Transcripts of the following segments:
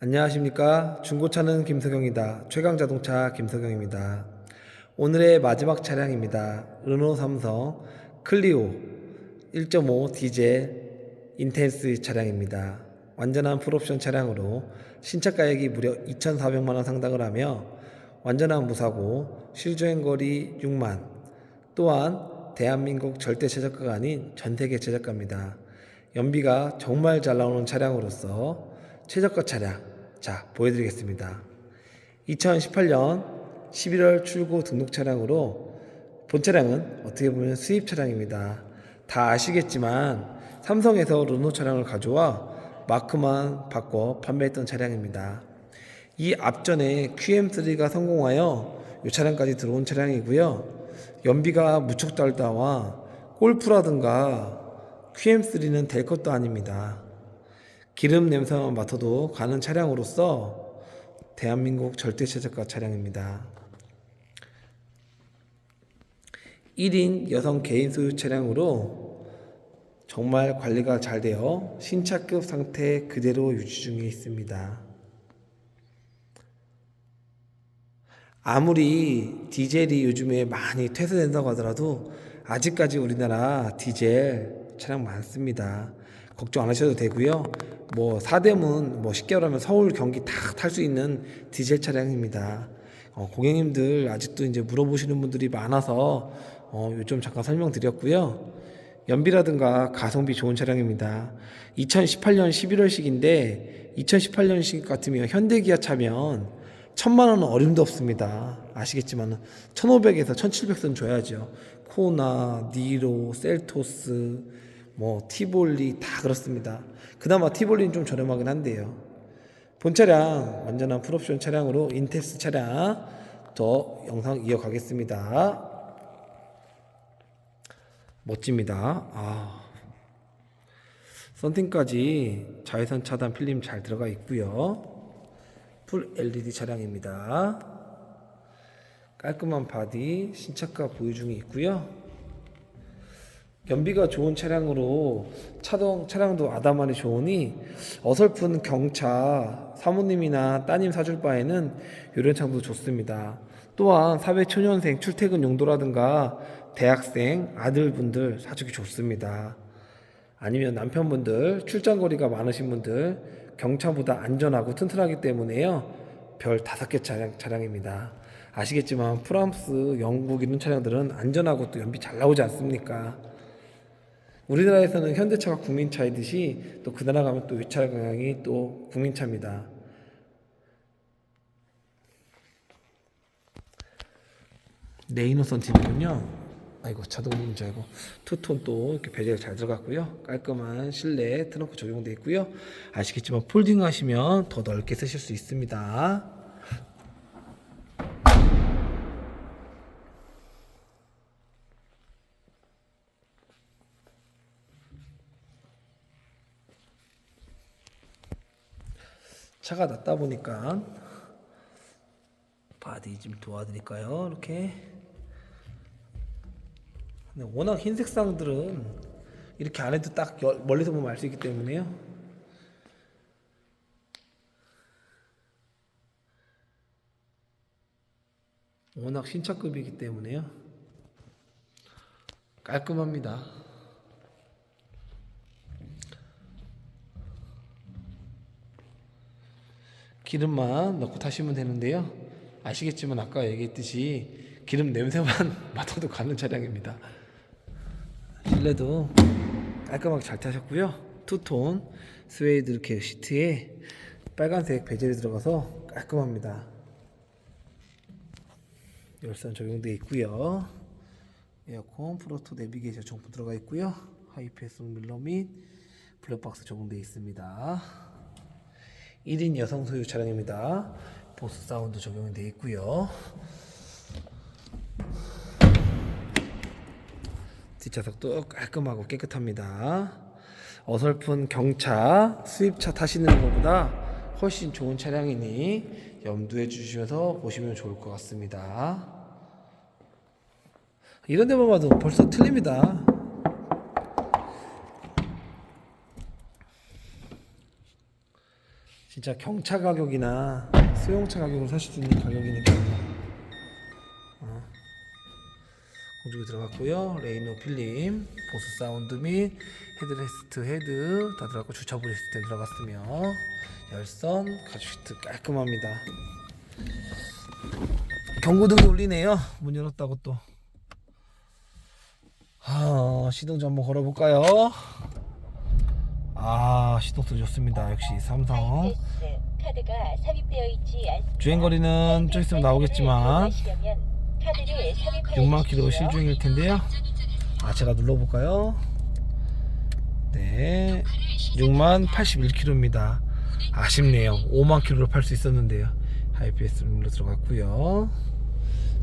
안녕하십니까. 중고차는 김석영이다. 최강 자동차 김석영입니다. 오늘의 마지막 차량입니다. 르노 삼성 클리오 1.5 디젤 인텐스 차량입니다. 완전한 풀옵션 차량으로 신차 가액이 무려 2,400만 원 상당을 하며 완전한 무사고 실주행 거리 6만 또한 대한민국 절대 최저가가 아닌 전 세계 최저가입니다. 연비가 정말 잘 나오는 차량으로서 최저가 차량 자 보여드리겠습니다. 2018년 11월 출고 등록 차량으로 본 차량은 어떻게 보면 수입 차량입니다. 다 아시겠지만 삼성에서 르노 차량을 가져와 마크만 바꿔 판매했던 차량입니다. 이 앞전에 QM3가 성공하여 이 차량까지 들어온 차량이고요. 연비가 무척 달다와 골프라든가 QM3는 될 것도 아닙니다. 기름 냄새만 맡아도 가는 차량으로서 대한민국 절대 최저가 차량입니다. 1인 여성 개인 소유 차량으로 정말 관리가 잘 되어 신차급 상태 그대로 유지 중에 있습니다. 아무리 디젤이 요즘에 많이 퇴소된다고 하더라도 아직까지 우리나라 디젤 차량 많습니다. 걱정 안 하셔도 되고요. 뭐 사대문 뭐 쉽게 말하면 서울 경기 다 탈 수 있는 디젤 차량입니다. 어, 고객님들 아직도 이제 물어보시는 분들이 많아서 어, 요즘 잠깐 설명드렸고요. 연비라든가 가성비 좋은 차량입니다. 2018년 11월식인데 2018년식 같으면 현대기아 차면 천만 원은 어림도 없습니다. 아시겠지만 1,500에서 1,700선 줘야죠. 코나, 니로, 셀토스, 뭐 티볼리 다 그렇습니다. 그나마 티볼리는 좀 저렴하긴 한데요. 본 차량 완전한 풀옵션 차량으로 인테스 차량 더 영상 이어가겠습니다. 멋집니다. 아. 썬팅까지 자외선 차단 필름 잘 들어가 있고요. 풀 LED 차량입니다. 깔끔한 바디 신차가 보유 중에 있고요. 연비가 좋은 차량으로 차동 차량도 아담하니 좋으니 어설픈 경차 사모님이나 따님 사줄 바에는 이런 차도 좋습니다. 또한 사회 초년생 출퇴근 용도라든가 대학생 아들분들 사주기 좋습니다. 아니면 남편분들 출장 거리가 많으신 분들 경차보다 안전하고 튼튼하기 때문에요. 별 다섯 개 차량 차량입니다. 아시겠지만 프랑스, 영국 이런 차량들은 안전하고 또 연비 잘 나오지 않습니까? 우리나라에서는 현대차가 국민차이듯이 또 그 나라 가면 또이 차량이 또 국민차입니다. 네이노선팀이군요. 아이고 자동문 줄 알고 투톤 또 이렇게 베젤 잘 들어갔고요. 깔끔한 실내 트렁크 적용되어 있고요. 아시겠지만 폴딩 하시면 더 넓게 쓰실 수 있습니다. 차가 낮다 보니까 바디 좀 도와드릴까요? 이렇게. 워낙 흰색 쌍들은 이렇게 안 해도 딱 여- 멀리서 보면 알 수 있기 때문에요. 워낙 신차급이기 때문에요. 깔끔합니다. 기름만 넣고 타시면 되는데요. 아시겠지만 아까 얘기했듯이 기름 냄새만 맡아도 가는 차량입니다. 실내도 깔끔하게 잘 타셨고요. 투톤 스웨이드 이렇게 시트에 빨간색 베젤이 들어가서 깔끔합니다. 열선 적용되어 있고요. 에어컨, 프로토 내비게이션 정품 들어가 있고요. 하이패스 밀러 및 블랙박스 적용되어 있습니다. 1인 여성 소유 차량입니다. 보스 사운드 적용이 되어 있고요. 뒷좌석도 깔끔하고 깨끗합니다. 어설픈 경차, 수입차 타시는 것보다 훨씬 좋은 차량이니 염두에 주시면서 보시면 좋을 것 같습니다. 이런 데만 봐도 벌써 틀립니다. 진짜 경차 가격이나 수용차 가격으로 사실 수 있는 가격이니까. 어. 공중에 들어갔고요. 레이노 필름 보스 사운드 및 헤드레스트 헤드 다 들어갔고 주차 브레 시스템 들어갔으며 열선 가죽 시트 깔끔합니다. 경고등도 울리네요. 문 열었다고 또. 아, 시동 좀 한번 걸어볼까요? 아 시동도 좋습니다 역시 삼성 카드가 삽입되어 있지 않습니다. 주행거리는 좀 있으면 나오겠지만 이용하시려면 카드를 삽입하여 6만 킬로. 실중일 텐데요. 아 제가 눌러볼까요? 네, 6만 81킬로입니다. 아쉽네요. 5만 킬로로 팔수 있었는데요. 하이패스로 들어갔고요.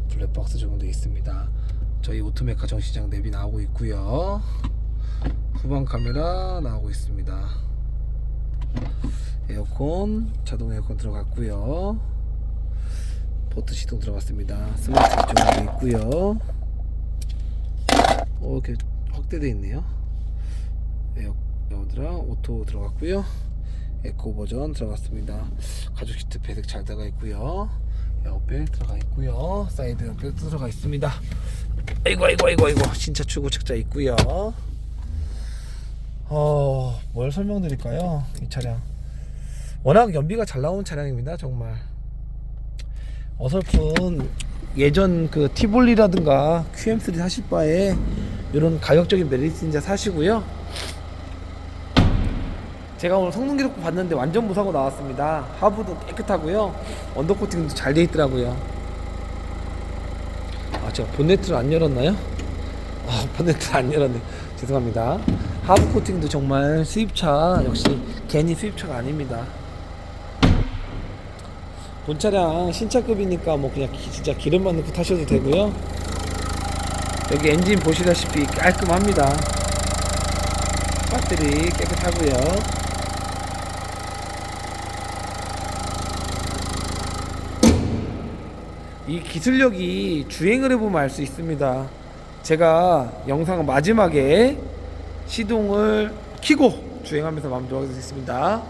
블랙박스 적용되어 있습니다. 저희 오토메카 정시장 랩이 나오고 있고요. 후방 카메라 나오고 있습니다. 에어컨 자동 에어컨 들어갔고요. 보트 시동 들어갔습니다. 스마트 기종도 있고요. 어, 이렇게 확대돼 있네요. 에어 에어드라 오토 들어갔고요. 에코 버전 들어갔습니다. 가죽 시트 배색 잘 들어가 있고요. 에어백 들어가 있고요. 사이드 에어백 들어가 있습니다. 아이고 아이고 아이고 아이고 신차 출고 책자 있고요. 어, 뭘 설명드릴까요? 이 차량. 워낙 연비가 잘 나오는 차량입니다, 정말. 어설픈 예전 그 티볼리라든가 QM3 사실 바에 이런 가격적인 메리트 인자 사시고요. 제가 오늘 성능 기록부 봤는데 완전 무사고 나왔습니다. 하부도 깨끗하고요. 언더 코팅도 잘 돼 있더라고요. 아, 제가 본네트를 안 열었나요? 아, 본네트를 안 열었네. 죄송합니다. 하부 코팅도 정말 수입차 역시 괜히 수입차가 아닙니다. 본 차량 신차급이니까 뭐 그냥 기- 진짜 기름만 넣고 타셔도 되고요. 여기 엔진 보시다시피 깔끔합니다. 배터리 깨끗하고요. 이 기술력이 주행을 해보면 알 수 있습니다. 제가 영상 마지막에 시동을 키고 주행하면서 마음 좋아하겠습니다.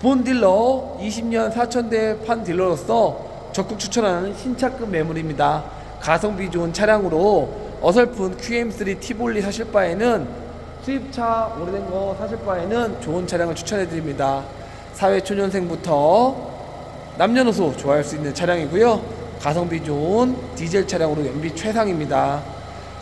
본 딜러 20년 4천대 판 딜러로서 적극 추천하는 신차급 매물입니다. 가성비 좋은 차량으로 어설픈 QM3 티볼리 사실 바에는 수입차 오래된 거 사실 바에는 좋은 차량을 추천해 드립니다. 사회 초년생부터 남녀노소 좋아할 수 있는 차량이고요. 가성비 좋은 디젤 차량으로 연비 최상입니다.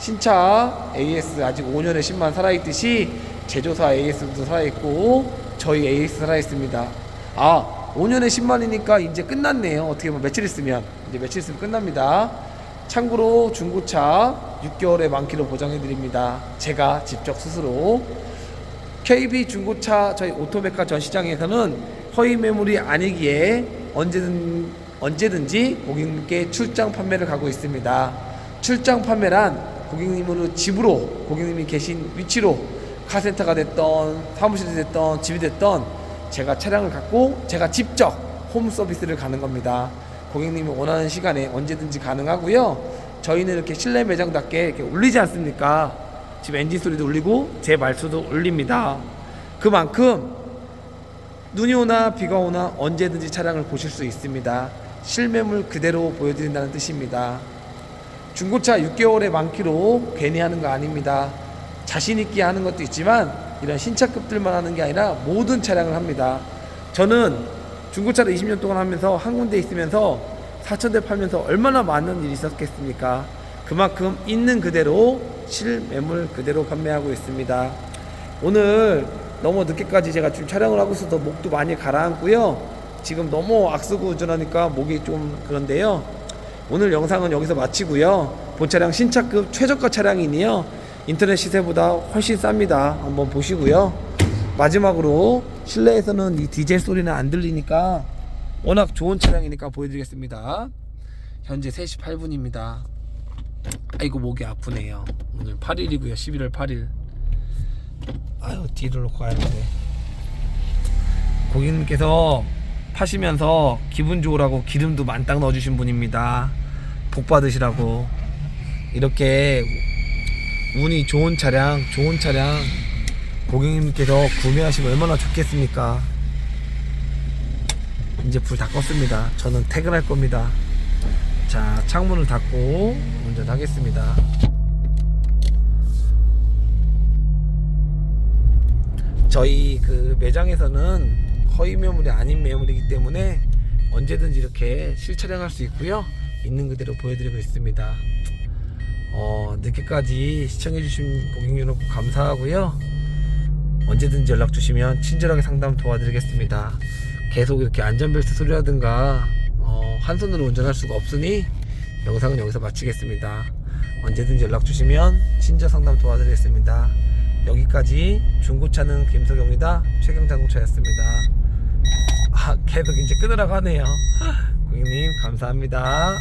신차 AS 아직 5년에 10만 살아있듯이 제조사 AS도 살아있고 저희 AS 살아있습니다. 아 5년에 10만이니까 이제 끝났네요. 어떻게 보면 며칠 있으면 이제 며칠 있으면 끝납니다. 참고로 중고차 6개월에 만키로 보장해드립니다. 제가 직접 스스로 KB 중고차 저희 오토메카 전시장에서는 허위 매물이 아니기에 언제든 언제든지 고객님께 출장 판매를 가고 있습니다. 출장 판매란 고객님으로 집으로 고객님이 계신 위치로 카센터가 됐던 사무실이 됐던 집이 됐던 제가 차량을 갖고 제가 직접 홈 서비스를 가는 겁니다. 고객님이 원하는 시간에 언제든지 가능하고요. 저희는 이렇게 실내 매장답게 이렇게 울리지 않습니까? 지금 엔진 소리도 울리고 제 말수도 울립니다. 그만큼 눈이 오나 비가 오나 언제든지 차량을 보실 수 있습니다. 실매물 그대로 보여드린다는 뜻입니다. 중고차 6개월에 만키로 괜히 하는 거 아닙니다. 자신 있게 하는 것도 있지만 이런 신차급들만 하는 게 아니라 모든 차량을 합니다. 저는 중고차를 20년 동안 하면서 한 군데 있으면서 4천대 팔면서 얼마나 많은 일이 있었겠습니까? 그만큼 있는 그대로 실매물 그대로 판매하고 있습니다. 오늘 너무 늦게까지 제가 지금 촬영을 하고 있어서 목도 많이 가라앉고요. 지금 너무 악수고 운전하니까 목이 좀 그런데요. 오늘 영상은 여기서 마치고요. 본 차량 신차급 최저가 차량이니요. 인터넷 시세보다 훨씬 쌉니다. 한번 보시고요. 마지막으로 실내에서는 이 디젤 소리는 안 들리니까 워낙 좋은 차량이니까 보여드리겠습니다. 현재 3시 8분입니다. 아이고 목이 아프네요. 오늘 8일이고요. 11월 8일. 아유 뒤를 놓고 가야는데 고객님께서 파시면서 기분 좋으라고 기름도 만땅 넣어주신 분입니다. 복 받으시라고 이렇게 운이 좋은 차량, 좋은 차량 고객님께서 구매하시면 얼마나 좋겠습니까? 이제 불 다 껐습니다. 저는 퇴근할 겁니다. 자, 창문을 닫고 운전하겠습니다. 저희 그 매장에서는 허위 매물이 아닌 매물이기 때문에 언제든지 이렇게 실촬영할 수 있고요. 있는 그대로 보여드리고 있습니다. 어, 늦게까지 시청해주신 고객 여러분 감사하고요. 언제든지 연락 주시면 친절하게 상담 도와드리겠습니다. 계속 이렇게 안전벨트 소리라든가 어, 한 손으로 운전할 수가 없으니 영상은 여기서 마치겠습니다. 언제든지 연락 주시면 친절 상담 도와드리겠습니다. 여기까지 중고차는 김석영이다. 최경자동차였습니다. 아, 계속 이제 끊으라고 하네요. 고객님 감사합니다.